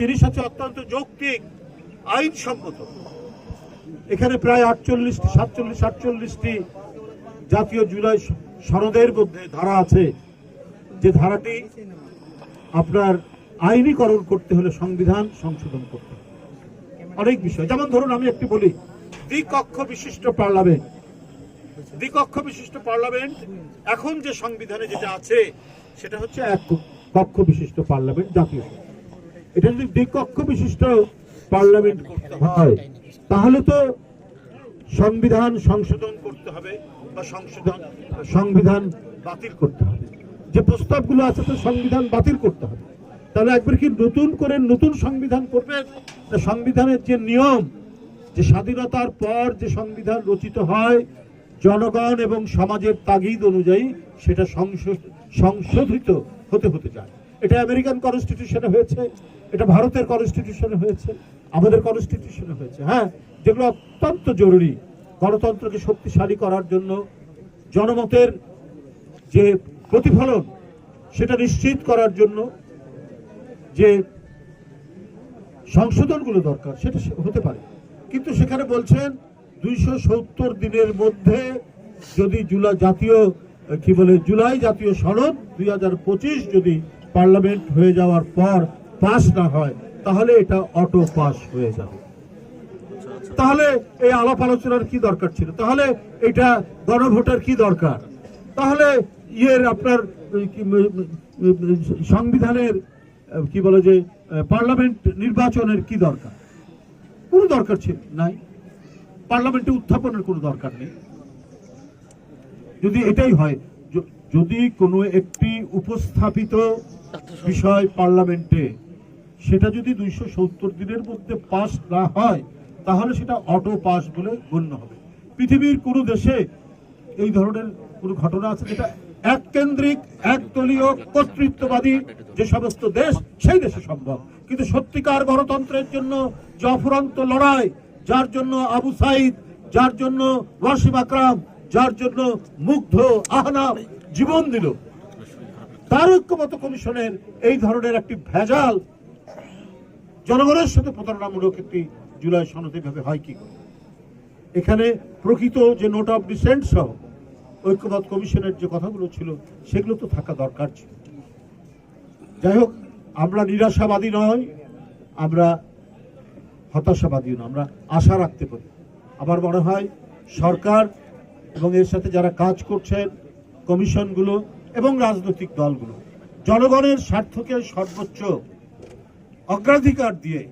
জিনিস আছে অত্যন্ত যৌক্তিক, আইনসম্মত। এখানে প্রায় আটচল্লিশটি, সাতচল্লিশ, আটচল্লিশটি জাতীয় জুলাই সনদের মধ্যে ধারা আছে। যে ধারাটি আপনার আইনীকরণ করতে হলে সংবিধান সংশোধন করতে অনেক বিষয়। যেমন ধরুন, আমি একটি বলি, দ্বিকক্ষ বিশিষ্ট পার্লামেন্ট। দ্বিকক্ষ বিশিষ্ট পার্লামেন্ট, এখন যে সংবিধানে যেটা আছে, সেটা হচ্ছে এক কক্ষ বিশিষ্ট পার্লামেন্ট জাতীয় সংসদ। এটা যদি দ্বিকক্ষ বিশিষ্ট পার্লামেন্ট করতে হয়, তাহলে তো সংবিধান সংশোধন করতে হবে বা সংশোধন, সংবিধান বাতিল করতে হবে। যে প্রস্তাবগুলো আছে তো সংবিধান বাতিল করতে হবে। তাহলে একবার কি নতুন করে নতুন সংবিধান করবেন না সংবিধানের যে নিয়ম, যে স্বাধীনতার পর যে সংবিধান রচিত হয়, জনগণ এবং সমাজের তাগিদ অনুযায়ী সেটা সংশোধিত হতে হতে যায় এটা আমেরিকান কনস্টিটিউশনে হয়েছে, এটা ভারতের কনস্টিটিউশনে হয়েছে, আমাদের কনস্টিটিউশনে হয়েছে। হ্যাঁ যেগুলো অত্যন্ত জরুরি গণতন্ত্রকে শক্তিশালী করার জন্য জনমতের যে প্রতিফলন, সেটা নিশ্চিত করার জন্য যে সংশোধনগুলো দরকার, সেটা হতে পারে। কিন্তু সেখানে বলছেন দুইশো সত্তর দিনের মধ্যে যদি জুলাই জাতীয়, কি বলে, জুলাই জাতীয় সনদ দুই হাজার পঁচিশ যদি পার্লামেন্ট হয়ে যাওয়ার পর পাস না হয়, তাহলে এটা অটো পাস হয়ে যাবে। তাহলে এই আলাপ আলোচনার কি দরকার ছিল? তাহলে এটা গণভোটের কি দরকার? তাহলে ইয়ের আপনার সংবিধানের কি বলে যে পার্লামেন্ট নির্বাচনের কি দরকার? কোনো দরকার ছিল? নাই। পার্লামেন্টে উত্থাপনের কোনো দরকার নেই। যদি এটাই হয় যদি কোনো একটি উপস্থাপিত বিষয় পার্লামেন্টে, সেটা যদি দুইশো সত্তর দিনের মধ্যে পাস না হয়, তাহলে সেটা অটো পাস বলে গণ্য হবে। পৃথিবীর কোনো দেশে এই ধরনের কোনো ঘটনা আছে যেটা এক কেন্দ্রিক একদলীয়, কর্তৃত্ববাদী যে সমস্ত দেশ, সেই দেশে সম্ভব। কিন্তু সত্যিকার গণতন্ত্রের জন্য যে অফুরন্ত লড়াই, যার জন্য আবু সাইদ, যার জন্য ওয়াসিম আকরাম, যার জন্য মুগ্ধ আহনাব জীবন দিল। তার ঐক্যমত কমিশনের এই ধরনের একটি ভেজাল জনগণের সাথে প্রতারণামূলক একটি জুলাই সনদ এভাবে হয় কি? এখানে প্রকৃত যে নোট অফ ডিসেন্ট সহ ঐক্যমত কমিশনের যে কথাগুলো ছিল, সেগুলো তো থাকা দরকার ছিল যাই হোক, আমরা নিরাশাবাদী নয়, আমরা হতাশাবাদী নয়, আমরা আশা রাখতে পারি আমার মনে হয় সরকার এবং এর সাথে যারা কাজ করছেন, কমিশনগুলো এবং রাজনৈতিক দলগুলো। জনগণের স্বার্থকে সর্বোচ্চ অগ্রাধিকার দিয়ে